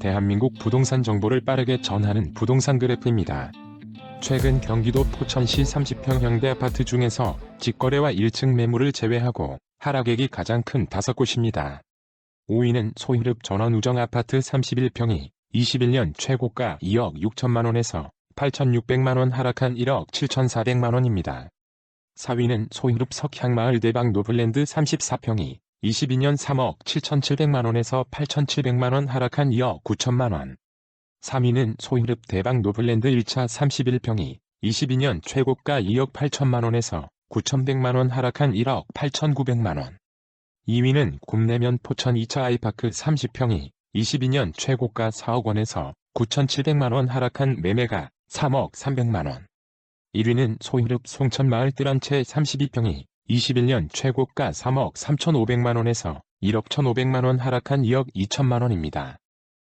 대한민국 부동산 정보를 빠르게 전하는 부동산 그래프입니다. 최근 경기도 포천시 30평 형대 아파트 중에서 직거래와 1층 매물을 제외하고 하락액이 가장 큰 5곳입니다. 5위는 소희읍 전원 우정 아파트 31평이 21년 최고가 2억 6천만원에서 8,600만원 하락한 1억 7,400만원입니다. 4위는 소희읍 석향마을 대방 노블랜드 34평이 22년 3억 7,700만원에서 8,700만원 하락한 2억 9천만원. 3위는 소희읍 대방 노블랜드 1차 31평이 22년 최고가 2억 8천만원에서 9,100만원 하락한 1억 8,900만원. 2위는 곰내면 포천 2차 아이파크 30평이 22년 최고가 4억 원에서 9,700만원 하락한 매매가 3억 300만원. 1위는 소희읍 송천마을 뜰한채 32평이 21년 최고가 3억 3,500만원에서 1억 1,500만원 하락한 2억 2천만원입니다.